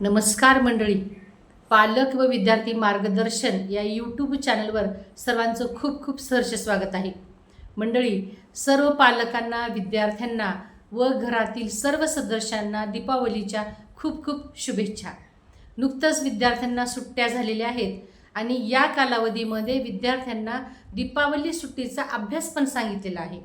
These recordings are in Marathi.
नमस्कार मंडळी. पालक व विद्यार्थी मार्गदर्शन या यूट्यूब चॅनलवर सर्वांचं खूप खूप सहर्ष स्वागत आहे. मंडळी सर्व पालकांना विद्यार्थ्यांना व घरातील सर्व सदस्यांना दीपावलीच्या खूप खूप शुभेच्छा. नुकतंच विद्यार्थ्यांना सुट्ट्या झालेल्या आहेत आणि या कालावधीमध्ये विद्यार्थ्यांना दीपावली सुट्टीचा अभ्यास पण सांगितलेला आहे.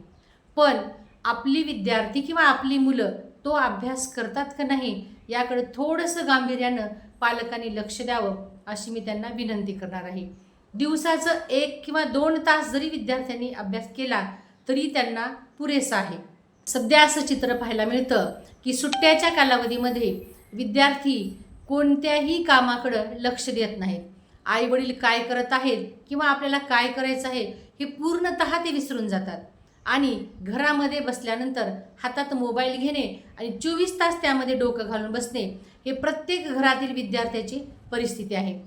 पण आपली विद्यार्थी किंवा आपली मुलं तो अभ्यास करतात का नाही याकडे थोडंसं गांभीर्यानं पालकांनी लक्ष द्यावं अशी मी त्यांना विनंती करणार आहे. दिवसाचं एक किंवा दोन तास जरी विद्यार्थ्यांनी अभ्यास केला तरी त्यांना पुरेसा आहे. सध्या असं चित्र पाहायला मिळतं की सुट्ट्याच्या कालावधीमध्ये विद्यार्थी कोणत्याही कामाकडं लक्ष देत नाहीत. आई वडील काय करत आहेत किंवा आपल्याला काय करायचं आहे हे पूर्णतः ते विसरून जातात. आणि घरामध्ये बसल्यानंतर हातात मोबाईल घेणे आणि चोवीस तास त्यामध्ये डोकं घालून बसणे हे प्रत्येक घरातील विद्यार्थ्याची परिस्थिती आहे.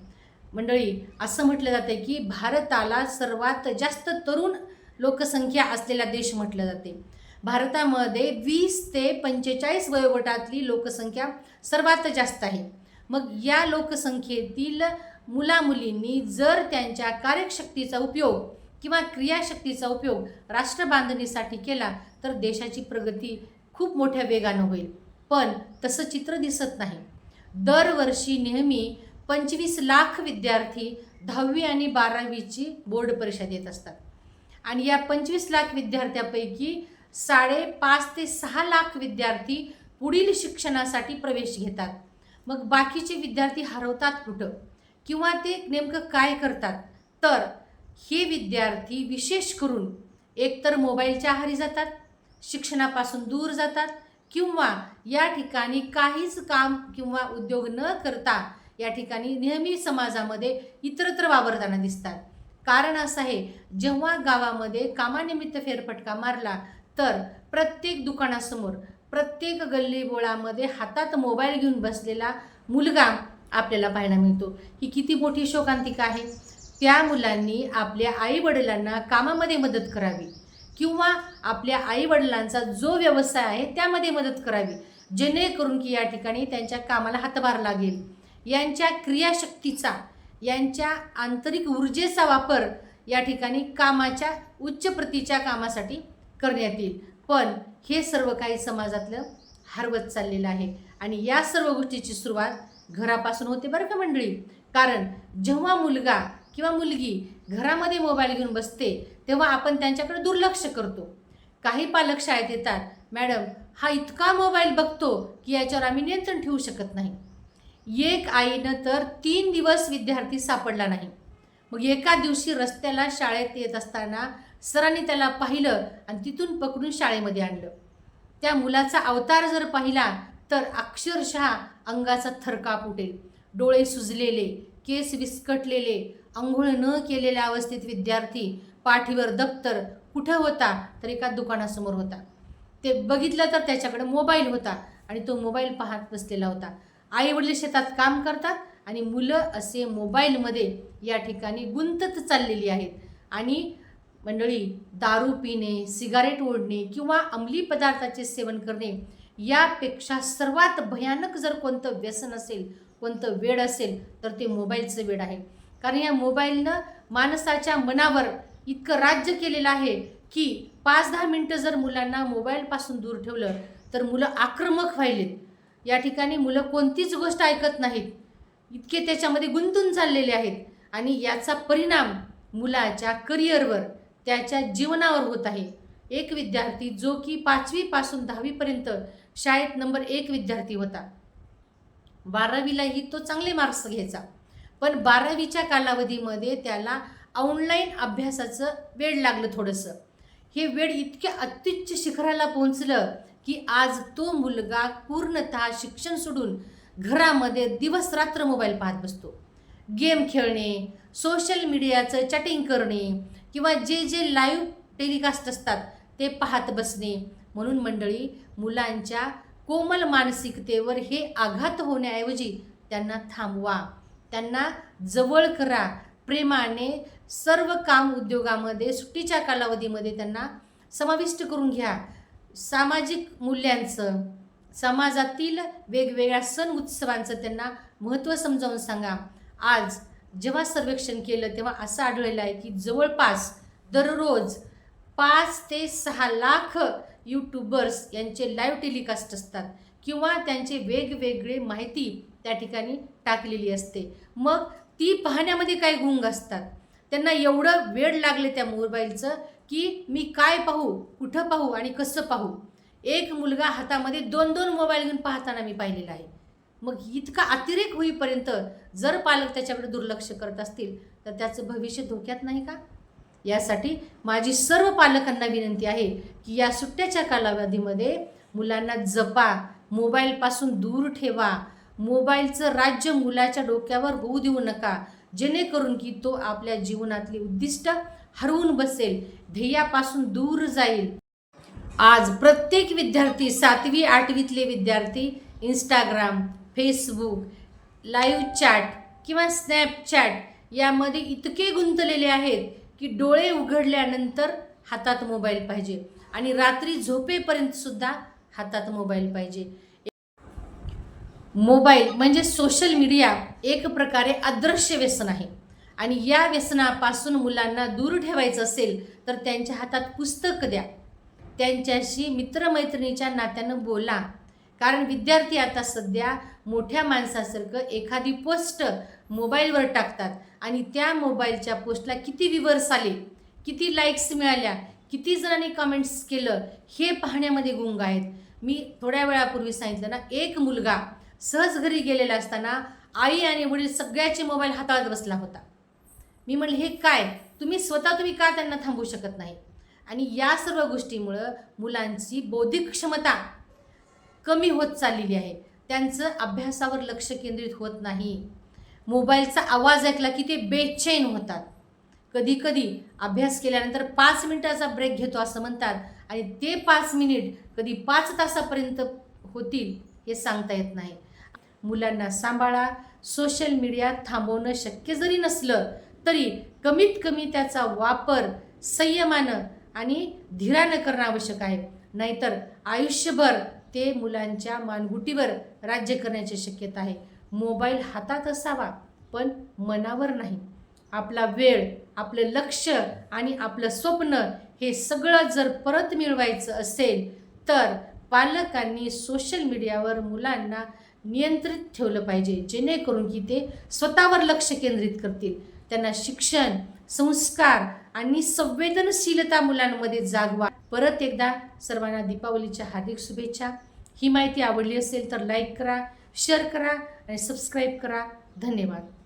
मंडळी असं म्हटलं जातं की भारताला सर्वात जास्त तरुण लोकसंख्या असलेला देश म्हटलं जाते. भारतामध्ये वीस ते पंचेचाळीस वयोगटातली लोकसंख्या सर्वात जास्त आहे. मग या लोकसंख्येतील मुलामुलींनी जर त्यांच्या कार्यशक्तीचा उपयोग किंवा क्रियाशक्तीचा उपयोग राष्ट्रबांधणीसाठी केला तर देशाची प्रगती खूप मोठ्या वेगानं होईल. पण तसं चित्र दिसत नाही. दरवर्षी नेहमी पंचवीस लाख विद्यार्थी दहावी आणि बारावीची बोर्ड परीक्षा देत असतात. आणि या पंचवीस लाख विद्यार्थ्यापैकी साडेपाच ते सहा लाख विद्यार्थी पुढील शिक्षणासाठी प्रवेश घेतात. मग बाकीचे विद्यार्थी हरवतात कुठं? किंवा ते नेमकं काय करतात? तर हे विद्यार्थी विशेष करून एकतर मोबाईलच्या आहारी जातात शिक्षणापासून दूर जातात किंवा या ठिकाणी काहीच काम किंवा उद्योग न करता या ठिकाणी नेहमी समाजामध्ये इतरत्र वावरताना दिसतात. कारण असं आहे जेव्हा गावामध्ये कामानिमित्त फेरफटका मारला तर प्रत्येक दुकानासमोर प्रत्येक गल्लीबोळामध्ये हातात मोबाईल घेऊन बसलेला मुलगा आपल्याला पाहायला मिळतो. ही किती मोठी शोकांतिका आहे. त्या मुलांनी आपल्या आईवडिलांना कामामध्ये मदत करावी किंवा आपल्या आईवडिलांचा जो व्यवसाय आहे त्यामध्ये मदत करावी जेणेकरून की या ठिकाणी त्यांच्या कामाला हातभार लागेल. यांच्या क्रियाशक्तीचा यांच्या आंतरिक ऊर्जेचा वापर या ठिकाणी कामाच्या उच्च प्रतीच्या कामासाठी करण्यात येईल. पण हे सर्व काही समाजातलं हरवत चाललेलं आहे आणि या सर्व गोष्टीची सुरुवात घरापासून होते बरं का मंडळी? कारण जेव्हा मुलगा किंवा मुलगी घरामध्ये मोबाईल घेऊन बसते तेव्हा आपण त्यांच्याकडे दुर्लक्ष करतो. काही पालक शाळेत येतात मॅडम हा इतका मोबाईल बघतो की याच्यावर आम्ही नियंत्रण ठेवू शकत नाही. एक आईनं तर तीन दिवस विद्यार्थी सापडला नाही. मग एका दिवशी रस्त्याला शाळेत येत असताना सरांनी त्याला पाहिलं आणि तिथून पकडून शाळेमध्ये आणलं. त्या मुलाचा अवतार जर पाहिला तर अक्षरशः अंगाचा थरकाप उठेल. डोळे सुजलेले केस विस्कटलेले आंघोळ न केलेल्या अवस्थेत विद्यार्थी पाठीवर दप्तर कुठं होता? तर एका दुकानासमोर होता. ते बघितलं तर त्याच्याकडे मोबाईल होता आणि तो मोबाईल पाहत बसलेला होता. आई वडील शेतात काम करतात आणि मुलं असे मोबाईलमध्ये या ठिकाणी गुंतत चाललेली आहेत. आणि मंडळी दारू पिणे सिगारेट ओढणे किंवा अंमली पदार्थाचे सेवन करणे यापेक्षा सर्वात भयानक जर कोणतं व्यसन असेल कोणतं वेड असेल तर ते मोबाईलचं वेड आहे. कारण या मोबाईलनं माणसाच्या मनावर इतकं राज्य केलेलं आहे की पाच दहा मिनटं जर मुलांना मोबाईलपासून दूर ठेवलं तर मुलं आक्रमक व्हायलेत. या ठिकाणी मुलं कोणतीच गोष्ट ऐकत नाहीत. इतके त्याच्यामध्ये गुंतून चाललेले आहेत. आणि याचा परिणाम मुलाच्या करिअरवर त्याच्या जीवनावर होत आहे. एक विद्यार्थी जो की पाचवीपासून दहावीपर्यंत शाळेत नंबर एक विद्यार्थी होता. बारावीलाही तो चांगले मार्क्स घ्यायचा. पण बारावीच्या कालावधीमध्ये त्याला ऑनलाईन अभ्यासाचं वेळ लागलं थोडंसं. हे वेळ इतक्या अत्युच्च शिखराला पोहोचलं की आज तो मुलगा पूर्णतः शिक्षण सोडून घरामध्ये दिवस रात्र मोबाईल पाहत बसतो. गेम खेळणे सोशल मीडियाचं चॅटिंग करणे किंवा जे जे लाईव्ह टेलिकास्ट असतात ते पाहत बसणे. म्हणून मंडळी मुलांच्या कोमल मानसिकतेवर हे आघात होण्याऐवजी त्यांना थांबवा. त्यांना जवळ करा. प्रेमाने सर्व काम उद्योगामध्ये सुट्टीच्या कालावधीमध्ये त्यांना समाविष्ट करून घ्या. सामाजिक मूल्यांचं समाजातील वेगवेगळ्या सण उत्सवांचं त्यांना महत्त्व समजावून सांगा. आज जेव्हा सर्वेक्षण केलं तेव्हा असं आढळलेलं आहे की जवळपास दररोज पाच ते सहा लाख यूट्यूबर्स यांचे लाईव्ह टेलिकास्ट असतात किंवा त्यांचे वेगवेगळे माहिती त्या ठिकाणी टाकलेली असते. मग ती पाहण्यामध्ये काय गुंग असतात. त्यांना एवढं वेळ लागले त्या मोबाईलचं की मी काय पाहू कुठं पाहू आणि कसं पाहू? एक मुलगा हातामध्ये दोन दोन मोबाईल घेऊन पाहताना मी पाहिलेला आहे. मग इतका अतिरेक होईपर्यंत जर पालक त्याच्याकडे दुर्लक्ष करत असतील तर त्याचं भविष्य धोक्यात नाही का? यासाठी माझी सर्व पालकांना विनंती आहे की या सुट्ट्याच्या कालावधीमध्ये मुलांना जपा मोबाईलपासून दूर ठेवा मोबाईलचं राज्य मुलाच्या डोक्यावर होऊ देऊ नका. जेणेकरून की तो आपल्या जीवनातली उद्दिष्ट हरवून बसेल ध्येयापासून दूर जाईल. आज प्रत्येक विद्यार्थी सातवी आठवीतले विद्यार्थी इंस्टाग्राम फेसबुक लाईव्ह चॅट किंवा स्नॅपचॅट यामध्ये इतके गुंतलेले आहेत की डोळे उघडल्यानंतर हातात मोबाईल पाहिजे आणि रात्री झोपेपर्यंत सुद्धा हातात मोबाईल पाहिजे. मोबाईल म्हणजे सोशल मीडिया एक प्रकारे अदृश्य व्यसन आहे. आणि या व्यसनापासून मुलांना दूर ठेवायचं असेल तर त्यांच्या हातात पुस्तक द्या. त्यांच्याशी मित्रमैत्रिणीच्या नात्यानं बोला. कारण विद्यार्थी आता सध्या मोठ्या माणसासारखं एखादी पोस्ट मोबाईलवर टाकतात आणि त्या मोबाईलच्या पोस्टला किती विवर्स आले किती लाईक्स मिळाल्या किती जणांनी कमेंट्स केलं हे पाहण्यामध्ये गुंग आहेत. मी थोड्या वेळापूर्वी सांगितलं ना एक मुलगा सहज घरी गेलेला असताना आई आणि वडील सगळ्याचे मोबाईल हाताळत बसला होता. मी म्हणलं हे काय? तुम्ही स्वतः तुम्ही का त्यांना थांबवू शकत नाही? आणि या सर्व गोष्टीमुळं मुलांची बौद्धिक क्षमता कमी होत चाललेली आहे. त्यांचं अभ्यासावर लक्ष केंद्रित होत नाही. मोबाईलचा आवाज ऐकला की ते बेचैन होतात. कधी कधी अभ्यास केल्यानंतर पाच मिनिटाचा ब्रेक घेतो असं म्हणतात आणि ते पाच मिनिट कधी पाच तासापर्यंत होतील हे सांगता येत नाही. मुलांना सांभाळा. सोशल मीडिया थांबवणं शक्य जरी नसलं तरी कमीत कमी त्याचा वापर संयमानं आणि धीरानं करणं आवश्यक आहे. नाहीतर आयुष्यभर ते मुलांच्या मानगुटीवर राज्य करण्याची शक्यता आहे. मोबाईल हातात असावा पण मनावर नाही. आपला वेळ आपलं लक्ष आणि आपलं स्वप्न हे सगळं जर परत मिळवायचं असेल तर पालकांनी सोशल मीडियावर मुलांना नियंत्रित ठेवलं पाहिजे जेणेकरून की ते स्वतःवर लक्ष केंद्रित करतील. त्यांना शिक्षण संस्कार आणि संवेदनशीलता मुलांमध्ये जागवा. परत एकदा सर्वांना दीपावलीच्या हार्दिक शुभेच्छा. ही माहिती आवडली असेल तर लाईक करा शेअर करा आणि सबस्क्राईब करा. धन्यवाद.